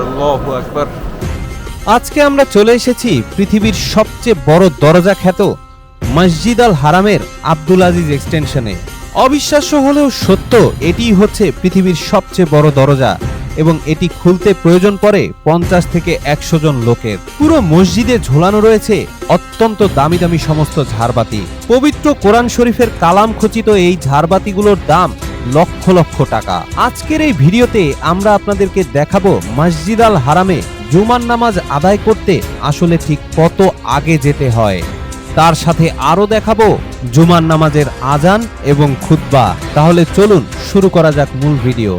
আকবার আজকে আমরা চলে এসেছি পৃথিবীর সবচেয়ে বড় দরজা খ্যাত মসজিদ আল হারামের আব্দুল আজিজ এক্সটেনশনে। অবিশ্বাস্য হলেও সত্য, এটি হচ্ছে পৃথিবীর সবচেয়ে বড় দরজা এবং এটি খুলতে প্রয়োজন পড়ে পঞ্চাশ থেকে একশো জন লোকের। পুরো মসজিদে ঝোলানো রয়েছে অত্যন্ত দামি দামি সমস্ত ঝাড়বাতি। পবিত্র কোরআন শরীফের কালাম খচিত এই ঝাড়বাতিগুলোর দাম লক্ষ লক্ষ টাকা। আজকের এই ভিডিওতে আমরা আপনাদেরকে দেখাবো মসজিদ আল হারামে জুমার নামাজ আদায় করতে আসলে ঠিক কত আগে যেতে হয়। তার সাথে আরও দেখাবো জুমার নামাজের আজান এবং খুতবা। তাহলে চলুন শুরু করা যাক মূল ভিডিও।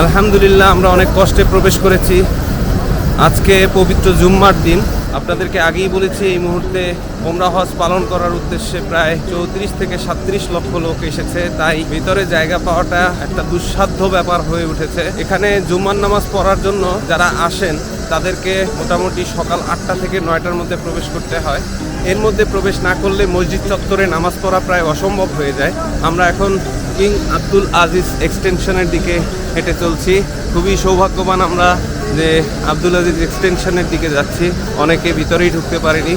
আলহামদুলিল্লাহ, আমরা অনেক কষ্টে প্রবেশ করেছি। আজকে পবিত্র জুম্মার দিন। আপনাদেরকে আগেই বলেছি, এই মুহূর্তে ওমরা হজ পালন করার উদ্দেশ্যে প্রায় চৌত্রিশ থেকে সাত্রিশ লক্ষ লোক এসেছে। তাই ভিতরে জায়গা পাওয়াটা একটা দুঃসাধ্য ব্যাপার হয়ে উঠেছে। এখানে জুম্মার নামাজ পড়ার জন্য যারা আসেন, তাদেরকে মোটামুটি সকাল আটটা থেকে নয়টার মধ্যে প্রবেশ করতে হয়। এর মধ্যে প্রবেশ না করলে মসজিদ চত্বরে নামাজ পড়া প্রায় অসম্ভব হয়ে যায়। আমরা এখন কিং আব্দুল আজিজ এক্সটেনশনের দিকে হেঁটে চলছি। খুবই সৌভাগ্যবান আমরা যে আব্দুল আজিজ এক্সটেনশনের দিকে যাচ্ছি। অনেকে ভিতরেই ঢুকতে পারেনি।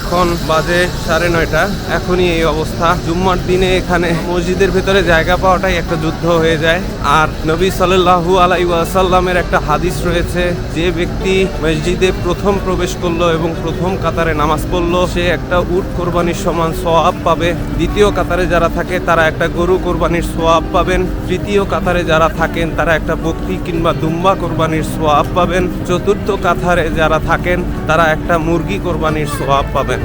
এখন বাজে সাড়ে নয়টা। এখনই এই অবস্থা। জুম্মার দিনে এখানে মসজিদের ভেতরে জায়গা পাওয়াটাই একটা যুদ্ধ হয়ে যায়। আর নবী সাল্লাল্লাহু আলাই ওয়াসাল্লামের একটা হাদিস রয়েছে, যে ব্যক্তি মসজিদে প্রথম প্রবেশ করল এবং প্রথম কাতারে নামাজ পড়ল, সে একটা উট কোরবানির সমান সোয়াব পাবে। দ্বিতীয় কাতারে যারা থাকে, তারা একটা গরু কোরবানির সোয়াব পাবেন। তৃতীয় কাতারে যারা থাকেন তারা একটা বক্তি কিংবা দুম্বা কোরবানির সোয়াব পাবেন। চতুর্থ কাথারে যারা থাকেন, তারা একটা মুরগি কোরবানির সোয়াব পাবেন।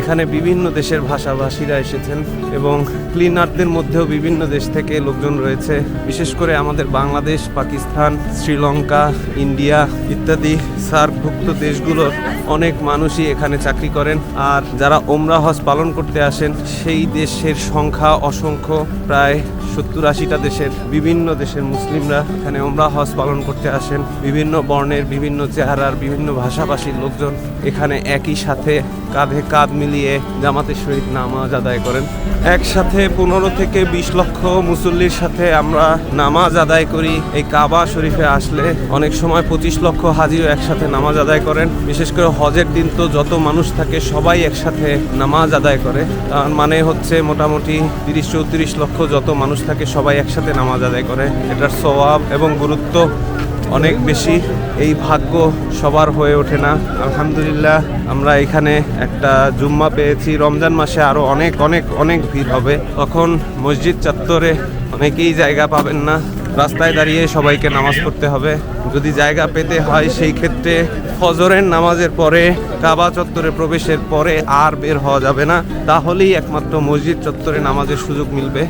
এখানে বিভিন্ন দেশের ভাষাভাষীরা এসেছেন এবং ক্লিনারদের মধ্যেও বিভিন্ন দেশ থেকে লোকজন রয়েছে। বিশেষ করে আমাদের বাংলাদেশ, পাকিস্তান, শ্রীলঙ্কা, ইন্ডিয়া ইত্যাদি সার্কভুক্ত দেশগুলোর অনেক মানুষই এখানে চাকরি করেন। আর যারা ওমরা হজ পালন করতে আসেন, সেই দেশের সংখ্যা অসংখ্য। প্রায় সত্তর আশিটা দেশের বিভিন্ন দেশের মুসলিমরা এখানে ওমরা হজ পালন করতে আসেন। বিভিন্ন বর্ণের, বিভিন্ন চেহারার, বিভিন্ন ভাষাভাষীর লোকজন এখানে একই সাথে কাঁধে কাঁধ মিলিয়ে জামাতের সহিত নামাজ আদায় করেন। একসাথে পনেরো থেকে বিশ লক্ষ মুসল্লির সাথে আমরা নামাজ আদায় করি। এই কাবা শরীফে আসলে অনেক সময় পঁচিশ লক্ষ হাজিও একসাথে নামাজ আদায় করেন। বিশেষ করে হজের দিন তো যত মানুষ থাকে সবাই একসাথে নামাজ আদায় করে। তার মানে হচ্ছে মোটামুটি তিরিশ চৌত্রিশ লক্ষ যত মানুষ থাকে সবাই একসাথে নামাজ আদায় করে। এটার স্বভাব এবং গুরুত্ব অনেক বেশি এই ভাগ্য সবার হয়ে ওঠে না। আলহামদুলিল্লাহ, আমরা এখানে একটা জুম্মা পেয়েছি। রমজান মাসে আরও অনেক অনেক অনেক ভিড় হবে। তখন মসজিদ চত্বরে অনেকেই জায়গা পাবেন না। রাস্তায় দাঁড়িয়ে সবাইকে নামাজ পড়তে হবে। যদি জায়গা পেতে হয়, সেই ক্ষেত্রে ফজরের নামাজের পরে, কাবা চত্বরে প্রবেশের পরে আর বের হওয়া যাবে না। তাহলেই একমাত্র মসজিদ চত্বরে নামাজের সুযোগ মিলবে।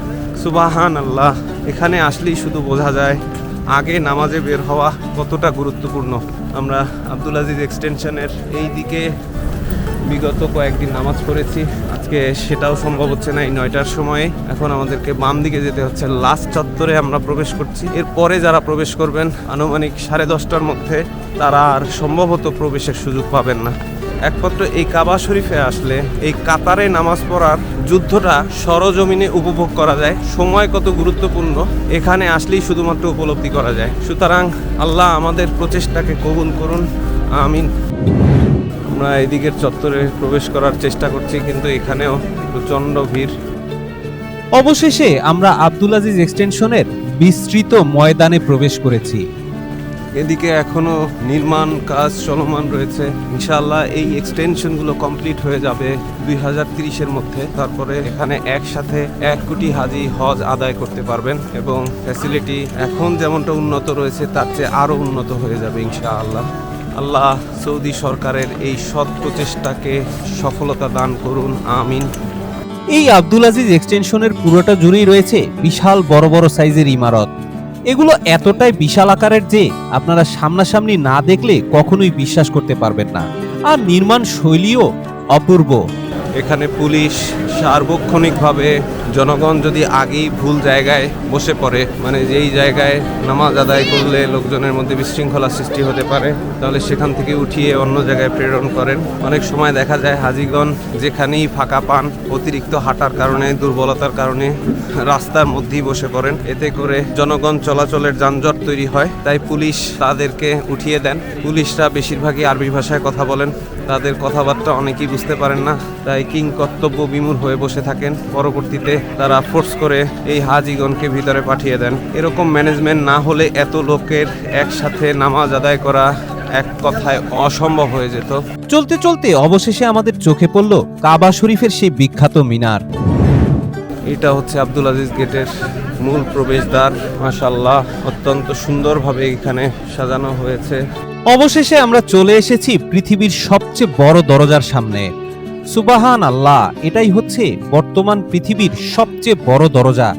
সুবাহান আল্লাহ এখানে আসলেই শুধু বোঝা যায় আগে নামাজে বের হওয়া কতটা গুরুত্বপূর্ণ? আমরা আব্দুল আজিজ এক্সটেনশনের এই দিকে বিগত কয়েকদিন নামাজ পড়েছি। আজকে সেটাও সম্ভব হচ্ছে না, এই নয়টার সময়ে। এখন আমাদেরকে বাম দিকে যেতে হচ্ছে। লাস্ট চত্বরে আমরা প্রবেশ করছি। এরপরে যারা প্রবেশ করবেন, আনুমানিক সাড়ে দশটার মধ্যে, তারা আর সম্ভবত প্রবেশের সুযোগ পাবেন না। একমাত্র এই কাবা শরীফে আসলে এই কাতারে নামাজ পড়ার যুদ্ধটা সরজমিনে উপভোগ করা যায়। সময় কত গুরুত্বপূর্ণ, এখানে আসলেই শুধুমাত্র উপলব্ধি করা যায়। সুতরাং আল্লাহ আমাদের প্রচেষ্টাকে কবুল করুন, আমিন। আমরা এদিকের চত্বরে প্রবেশ করার চেষ্টা করছি, কিন্তু এখানেও প্রচণ্ড ভিড়। অবশেষে আমরা আব্দুল আজিজ এক্সটেনশনের বিস্তৃত ময়দানে প্রবেশ করেছি। এদিকে এখনও নির্মাণ কাজ চলমান রয়েছে। ইনশাআল্লাহ এই এক্সটেনশনগুলো কমপ্লিট হয়ে যাবে দুই হাজার তিরিশের মধ্যে। তারপরে এখানে একসাথে এক কোটি হাজি হজ আদায় করতে পারবেন এবং ফ্যাসিলিটি এখন যেমনটা উন্নত রয়েছে, তার চেয়ে আরও উন্নত হয়ে যাবে ইনশাআল্লাহ। আল্লাহ সৌদি সরকারের এই সৎ প্রচেষ্টাকে সফলতা দান করুন, আমিন। এই আব্দুল আজিজ এক্সটেনশনের পুরোটা জুড়েই রয়েছে বিশাল বড় বড় সাইজের ইমারত। এগুলো এতটাই বিশাল আকারের যে আপনারা সামনাসামনি না দেখলে কখনোই বিশ্বাস করতে পারবেন না। আর নির্মাণ শৈলীও অপূর্ব। এখানে পুলিশ সার্বক্ষণিকভাবে জনগণ যদি আগেই ভুল জায়গায় বসে পড়ে মানে যেই জায়গায় নামাজ আদায় করলে লোকজনের মধ্যে বিশৃঙ্খলা সৃষ্টি হতে পারে, তাহলে সেখান থেকে উঠিয়ে অন্য জায়গায় প্রেরণ করেন। অনেক সময় দেখা যায় হাজিগণ যেখানেই ফাঁকা পান, অতিরিক্ত হাঁটার কারণে, দুর্বলতার কারণে রাস্তার মধ্যেই বসে পড়েন। এতে করে জনগণ চলাচলের যানজট তৈরি হয়, তাই পুলিশ তাদেরকে উঠিয়ে দেন। পুলিশরা বেশিরভাগই আরবি ভাষায় কথা বলেন, তাদের কথাবার্তা অনেকেই বুঝতে পারেন না, তাই কিং কর্তব্য বিমূর হয়ে বসে থাকেন। পরবর্তীতে তারা ফোর্স করে এই হাজিগণকে ভিতরে পাঠিয়ে দেন। এরকম ম্যানেজমেন্ট না হলে এত লোকের একসাথে নামাজ আদায় করা এক কথায় অসম্ভব হয়ে যেত। চলতে চলতে অবশেষে আমাদের চোখে পড়ল কাবা শরীফের সেই বিখ্যাত মিনার। এটা হচ্ছে আব্দুল আজিজ গেটের মূল প্রবেশদ্বার। মাশাল্লাহ অত্যন্ত সুন্দরভাবে এখানে সাজানো হয়েছে। অবশেষে আমরা চলে এসেছি পৃথিবীর সবচেয়ে বড় দরজার সামনে। সুবাহান আল্লাহ এটাই হচ্ছে বর্তমান পৃথিবীর সবচেয়ে বড় দরজা,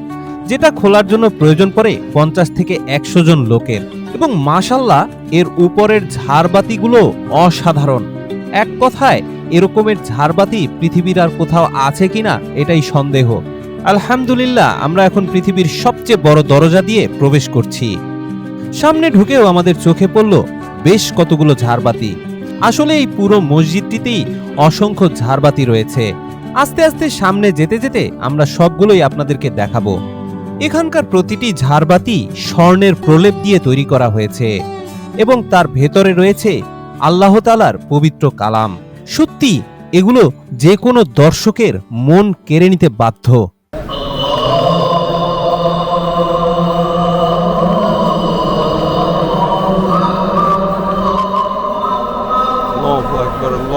যেটা খোলার জন্য প্রয়োজন পড়ে পঞ্চাশ থেকে একশো জন লোকের। এবং মাশাল্লাহ, এর উপরের ঝাড়বাতিগুলো অসাধারণ। এক কথায়, এরকমের ঝাড়বাতি পৃথিবীর আর কোথাও আছে কিনা, এটাই সন্দেহ। আলহামদুলিল্লাহ, আমরা এখন পৃথিবীর সবচেয়ে বড় দরজা দিয়ে প্রবেশ করছি। সামনে ঢুকেও আমাদের চোখে পড়ল বেশ কতগুলো ঝাড়বাতি। আসলে এই পুরো মসজিদটিতেই অসংখ্য ঝাড়বাতি রয়েছে। আস্তে আস্তে সামনে যেতে যেতে আমরা সবগুলোই আপনাদেরকে দেখাবো। এখানকার প্রতিটি ঝাড়বাতি স্বর্ণের প্রলেপ দিয়ে তৈরি করা হয়েছে এবং তার ভেতরে রয়েছে আল্লাহ তালার পবিত্র কালাম। সত্যি এগুলো যে কোনো দর্শকের মন কেড়ে নিতে বাধ্য।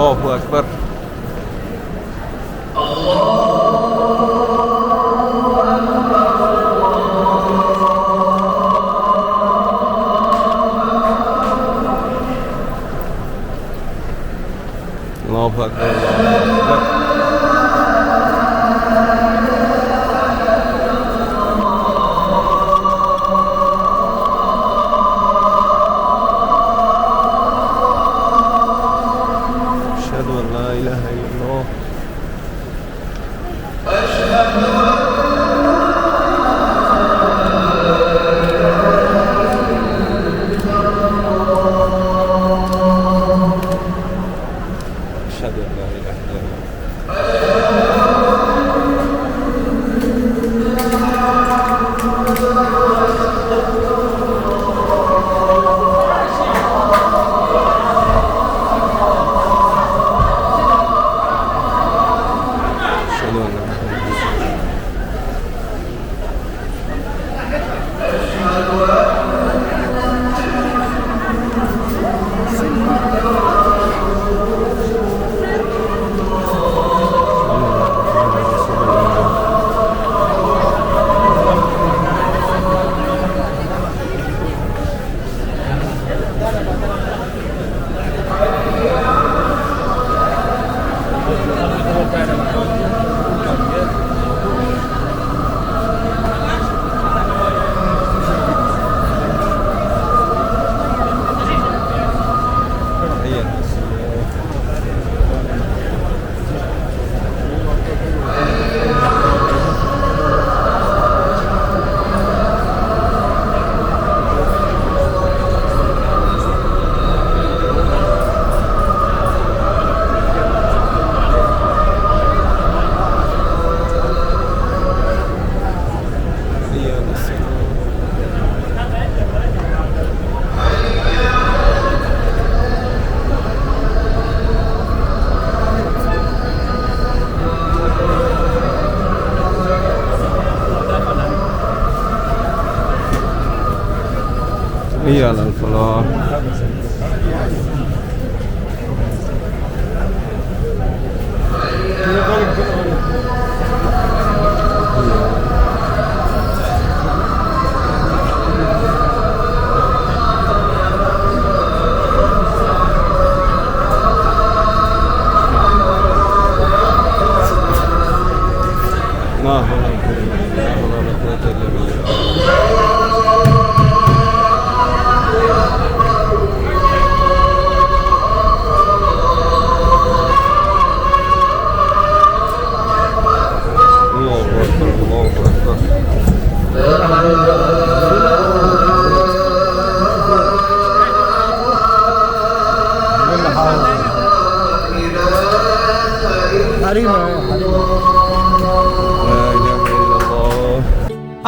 আকবার আল্লাহু আকবার আল্লাহু আকবার আল্লাহু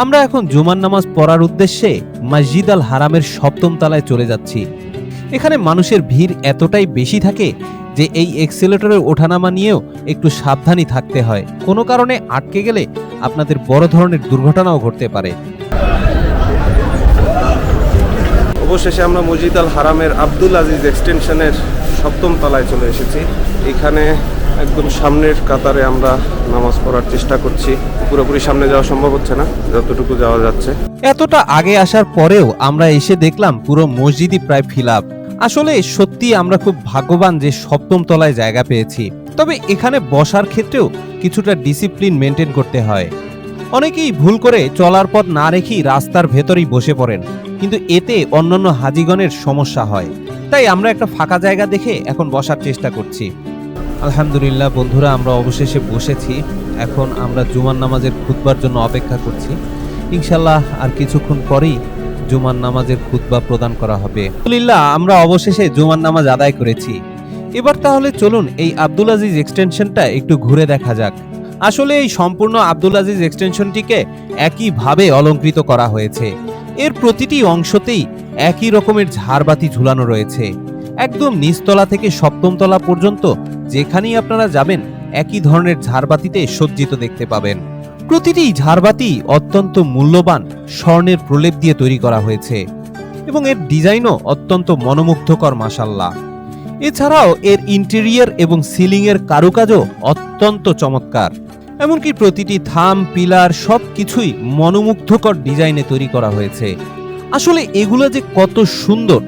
আমরা এখন জুমার নামাজ পড়ার উদ্দেশ্যে মসজিদ আল হারামের সপ্তম তলায় চলে যাচ্ছি। এখানে মানুষের ভিড় এতটাই বেশি থাকে যে এই এক্সেলেটরের ওঠানামা নিয়েও একটু সাবধানী থাকতে হয়। কোনো কারণে আটকে গেলে আপনাদের বড় ধরনের দুর্ঘটনাও ঘটতে পারে। অবশেষে আমরা মসজিদ আল হারামের আব্দুল আজিজ এক্সটেনশনের সপ্তম তলায় চলে এসেছি। এখানে একদম সামনের কাতারে আমরা নামাজ পড়ার চেষ্টা করছি। পুরোপুরি সামনে যাওয়া সম্ভব হচ্ছে না, যতটুকু যাওয়া যাচ্ছে। এতটা আগে আসার পরেও আমরা এসে দেখলাম পুরো মসজিদই প্রায় ফিল আসলে সত্যি আমরা খুব ভাগ্যবান যে সপ্তম তলায় জায়গা পেয়েছি। তবে এখানে বসার ক্ষেত্রেও কিছুটা ডিসিপ্লিন মেনটেন করতে হয়। অনেকেই ভুল করে চলার পথ না রেখেই রাস্তার ভেতরেই বসে পড়েন, কিন্তু এতে অন্যান্য হাজিগণের সমস্যা হয়। তাই আমরা একটা ফাঁকা জায়গা দেখে এখন বসার চেষ্টা করছি। আলহামদুলিল্লাহ বন্ধুরা, আমরা অবশেষে বসেছি। এখন আমরা জুমার নামাজের খুতবার জন্য অপেক্ষা করছি। ইনশাল্লাহ আর কিছুক্ষণ পরেই জুমার নামাজের খুতবা প্রদান করা হবে। আলহামদুলিল্লাহ, আমরা অবশেষে জুমার নামাজ আদায় করেছি। এবার তাহলে চলুন এই আব্দুল আজিজ এক্সটেনশনটা একটু ঘুরে দেখা যাক। আসলে এই সম্পূর্ণ আব্দুল আজিজ এক্সটেনশনটিকে একইভাবে অলংকৃত করা হয়েছে। এর প্রতিটি অংশতেই একই রকমের ঝাড়বাতি ঝুলানো রয়েছে। একদম নিচতলা থেকে সপ্তম তলা পর্যন্ত যেখানেই আপনারা যাবেন, একই ধরনের ঝাড়বাতিতে সজ্জিত দেখতে পাবেন। প্রতিটি ঝাড়বাতি অত্যন্ত মূল্যবান স্বর্ণের প্রলেপ দিয়ে তৈরি করা হয়েছে এবং এর ডিজাইনও অত্যন্ত মনোমুগ্ধকর মাসাল্লাহ এছাড়াও এর ইন্টেরিয়র এবং সিলিং এর কারুকাজও অত্যন্ত চমৎকার। এমনকি প্রতিটি থাম, পিলার সবকিছুই মনোমুগ্ধকর ডিজাইনে তৈরি করা হয়েছে। আসলে এগুলো যে কত সুন্দর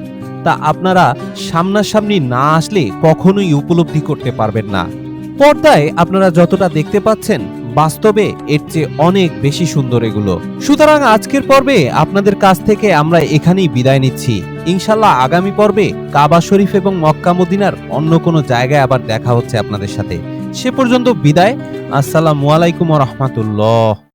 তা আপনারা সামনাসামনি না আসলে কখনোই উপলব্ধি করতে পারবেন না। পর্দায় আপনারা যতটা দেখতে পাচ্ছেন, বাস্তবে এর চেয়ে অনেক বেশি সুন্দর এগুলো। সুতরাং আজকের পর্বে আপনাদের কাছ থেকে আমরা এখানেই বিদায় নিচ্ছি। ইনশাল্লাহ আগামী পর্বে কাবা শরীফ এবং মক্কা মদিনার অন্য কোনো জায়গায় আবার দেখা হচ্ছে আপনাদের সাথে। সে পর্যন্ত বিদায়। আসসালামু আলাইকুম রহমতুল্লাহ।